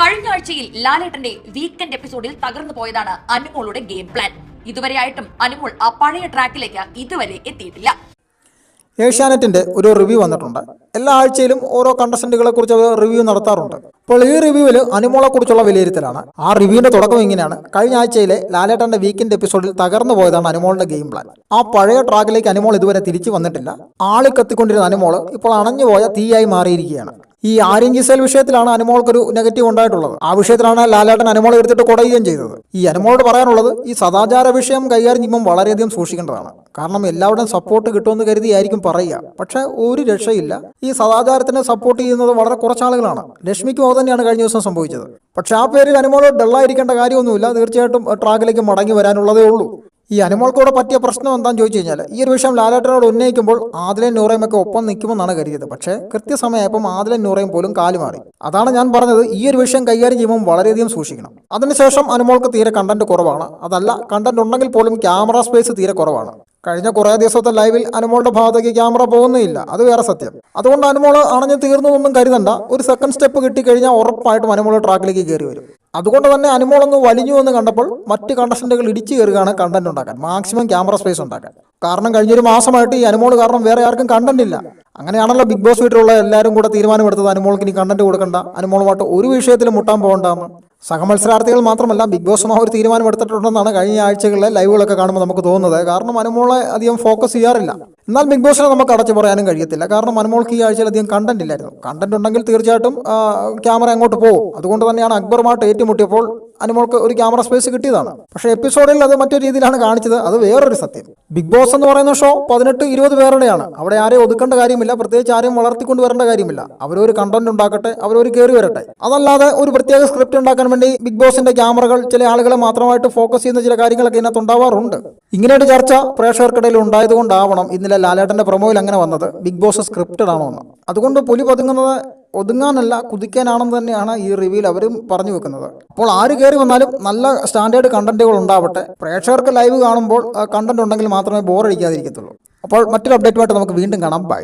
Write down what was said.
കഴിഞ്ഞ ആഴ്ചയിൽ ലാലേട്ടന്റെ വീക്കെൻഡ് എപ്പിസോഡിൽ തകർന്നു പോയതാണ് അനുമോളുടെ ഗെയിം പ്ലാൻ ഇതുവരെയായിട്ടും അനുമോൾ ആ പഴയ ട്രാക്കിലേക്ക് ഇതുവരെ എത്തിയിട്ടില്ല. ഏഷ്യാനെറ്റിന്റെ ഒരു റിവ്യൂ വന്നിട്ടുണ്ട്. എല്ലാ ആഴ്ചയിലും ഓരോ കണ്ടസ്റ്റന്റുകളെ കുറിച്ച് അവർ റിവ്യൂ നടത്താറുണ്ട്. അപ്പോൾ ഈ റിവ്യൂവിൽ അനുമോളെ കുറിച്ചുള്ള വിലയിരുത്തലാണ്. ആ റിവ്യൂവിന്റെ തുടക്കം ഇങ്ങനെയാണ്. കഴിഞ്ഞ ആഴ്ചയിലെ ലാലേട്ടന്റെ വീക്കെൻഡ് എപ്പിസോഡിൽ തകർന്നു പോയതാണ് അനുമോളിന്റെ ഗെയിം പ്ലാൻ ആ പഴയ ട്രാക്കിലേക്ക് അനുമോൾ ഇതുവരെ തിരിച്ചു വന്നിട്ടില്ല. ആളി കത്തിക്കൊണ്ടിരുന്ന അനുമോൾ ഇപ്പോൾ അണഞ്ഞുപോയ തീയായി മാറിയിരിക്കുകയാണ്. ഈ ആര്യഞ്ചി ജിസേൽ വിഷയത്തിലാണ് അനുമോൾക്കൊരു നെഗറ്റീവ് ഉണ്ടായിട്ടുള്ളത്. ആ വിഷയത്തിലാണ് ലാലേട്ടൻ അനുമോളെ എടുത്തിട്ട് കൊടയുകയും ചെയ്തത്. ഈ അനുമോളോട് പറയാനുള്ളത് ഈ സദാചാര വിഷയം കൈകാര്യം ചെയ്യുമ്പോൾ വളരെയധികം സൂക്ഷിക്കേണ്ടതാണ്. കാരണം എല്ലാവരുടെയും സപ്പോർട്ട് കിട്ടുമെന്ന് കരുതിയായിരിക്കും പറയുക. പക്ഷെ ഒരു രക്ഷയില്ല. ഈ സദാചാരത്തിനെ സപ്പോർട്ട് ചെയ്യുന്നത് വളരെ കുറച്ചാളുകളാണ്. രശ്മിക്കും അത് തന്നെയാണ് കഴിഞ്ഞ ദിവസം സംഭവിച്ചത്. പക്ഷെ ആ പേരിൽ അനുമോളോട് ഡള്ളായിരിക്കേണ്ട കാര്യമൊന്നുമില്ല. തീർച്ചയായിട്ടും ട്രാക്കിലേക്ക് മടങ്ങി വരാനുള്ളതേ ഉള്ളൂ. ഈ അനുമോൾക്കൂടെ പറ്റിയ പ്രശ്നം എന്താണെന്ന് ചോദിച്ചു കഴിഞ്ഞാൽ ഈ ഒരു വിഷയം ലാലേട്ടനോട് ഉന്നയിക്കുമ്പോൾ ആദിലും നൂറയും ഒക്കെ ഒപ്പം നിൽക്കുമെന്നാണ് കരുതിയത്. പക്ഷേ കൃത്യസമയപ്പം ആദിലും നൂറയും പോലും കാലു മാറി. അതാണ് ഞാൻ പറഞ്ഞത് ഈ ഒരു വിഷയം കൈകാര്യം ചെയ്യുമ്പോൾ വളരെയധികം സൂക്ഷിക്കണം. അതിനുശേഷം അനുമോൾക്ക് തീരെ കണ്ടന്റ് കുറവാണ്. അതല്ല കണ്ടന്റ് ഉണ്ടെങ്കിൽ പോലും ക്യാമറ സ്പേസ് തീരെ കുറവാണ്. കഴിഞ്ഞ കുറേ ദിവസത്തെ ലൈവിൽ അനുമോളുടെ ഭാഗത്തേക്ക് ക്യാമറ പോകുന്നില്ല അത് വേറെ സത്യം. അതുകൊണ്ട് അനുമോൾ അണഞ്ഞു തീർന്നതൊന്നും കരുതണ്ട. ഒരു സെക്കൻഡ് സ്റ്റെപ്പ് കിട്ടിക്കഴിഞ്ഞാൽ ഉറപ്പായിട്ടും അനുമോൾ ട്രാക്കിലേക്ക് കയറി വരും. അതുകൊണ്ട് തന്നെ അനുമോളൊന്ന് വലിഞ്ഞു എന്ന് കണ്ടപ്പോൾ മറ്റ് കണ്ടസ്റ്റന്റുകൾ ഇടിച്ചു കയറുകയാണ് കണ്ടന്റ് ഉണ്ടാക്കാൻ. മാക്സിമം ക്യാമറ സ്പേസ് ഉണ്ടാക്കാൻ. കാരണം കഴിഞ്ഞൊരു മാസമായിട്ട് ഈ അനുമോൾ കാരണം വേറെ ആർക്കും കണ്ടന്റ് ഇല്ല. അങ്ങനെയാണല്ലോ ബിഗ് ബോസ് വീട്ടിലുള്ള എല്ലാവരും കൂടെ തീരുമാനമെടുത്തത്. അനുമോൾക്ക് ഇനി കണ്ടന്റ് കൊടുക്കണ്ട. അനുമോളുമായിട്ട് ഒരു വിഷയത്തിലും മുട്ടാൻ പോകണ്ടെന്ന്. സഹമത്സരാർത്ഥികൾ മാത്രമല്ല ബിഗ് ബോസും ആ ഒരു തീരുമാനം എടുത്തിട്ടുണ്ടെന്നാണ് കഴിഞ്ഞ ആഴ്ചകളിലെ ലൈവുകളൊക്കെ കാണുമ്പോൾ നമുക്ക് തോന്നുന്നത്. കാരണം അനുമോളെ അധികം ഫോക്കസ് ചെയ്യാറില്ല. എന്നാൽ ബിഗ് ബോസിനെ നമുക്ക് അടച്ചു പറയാനും കഴിയത്തില്ല. കാരണം മനമോൾക്ക് ഈ ആഴ്ചയിൽ അധികം കണ്ടന്റ് ഇല്ലായിരുന്നു. കണ്ടന്റ് ഉണ്ടെങ്കിൽ തീർച്ചയായിട്ടും ക്യാമറ അങ്ങോട്ട് പോകും. അതുകൊണ്ട് തന്നെയാണ് അക്ബറുമായിട്ട് ഏറ്റുമുട്ടിയപ്പോൾ അനുമോൾക്ക് ഒരു ക്യാമറ സ്പേസ് കിട്ടിയതാണ്. പക്ഷേ എപ്പിസോഡിൽ അത് മറ്റൊരു രീതിയിലാണ് കാണിച്ചത്. അത് വേറൊരു സത്യം. ബിഗ് ബോസ് എന്ന് പറയുന്ന ഷോ പതിനെട്ട് ഇരുപത് പേരുടെയാണ്. അവിടെ ആരെയും ഒതുക്കേണ്ട കാര്യമില്ല. പ്രത്യേകിച്ച് ആരെയും വളർത്തിക്കൊണ്ട് വരേണ്ട കാര്യമില്ല. അവരൊരു കണ്ടന്റ് ഉണ്ടാക്കട്ടെ അവരൊരു കയറി വരട്ടെ. അതല്ലാതെ ഒരു പ്രത്യേക സ്ക്രിപ്റ്റ് ഉണ്ടാക്കാൻ വേണ്ടി ബിഗ് ബോസിന്റെ ക്യാമറകൾ ചില ആളുകളെ മാത്രമായിട്ട് ഫോക്കസ് ചെയ്യുന്ന ചില കാര്യങ്ങളൊക്കെ ഇതിനകത്ത് ഉണ്ടാവാറുണ്ട്. ഇങ്ങനെ ഒരു ചർച്ച പ്രേക്ഷകർക്കിടയിൽ ഉണ്ടായതുകൊണ്ടാവണം ഇന്നലെ ലാലേട്ടന്റെ പ്രൊമോയിൽ അങ്ങനെ വന്നത്. ബിഗ് ബോസ് സ്ക്രിപ്റ്റഡ് ആണോ എന്ന്. അതുകൊണ്ട് പുലി പതുങ്ങുന്നത് ഒതുങ്ങാനല്ല കുതിക്കാനാണെന്ന് തന്നെയാണ് ഈ റിവ്യൂവിൽ അവരും പറഞ്ഞു വെക്കുന്നത്. അപ്പോൾ ആര് കയറി വന്നാലും നല്ല സ്റ്റാൻഡേർഡ് കണ്ടന്റുകൾ ഉണ്ടാവട്ടെ. പ്രേക്ഷകർക്ക് ലൈവ് കാണുമ്പോൾ കണ്ടന്റ് ഉണ്ടെങ്കിൽ മാത്രമേ ബോർ അടിക്കാതിരിക്കത്തുള്ളൂ. അപ്പോൾ മറ്റൊരു അപ്ഡേറ്റുമായിട്ട് നമുക്ക് വീണ്ടും കാണാം. ബൈ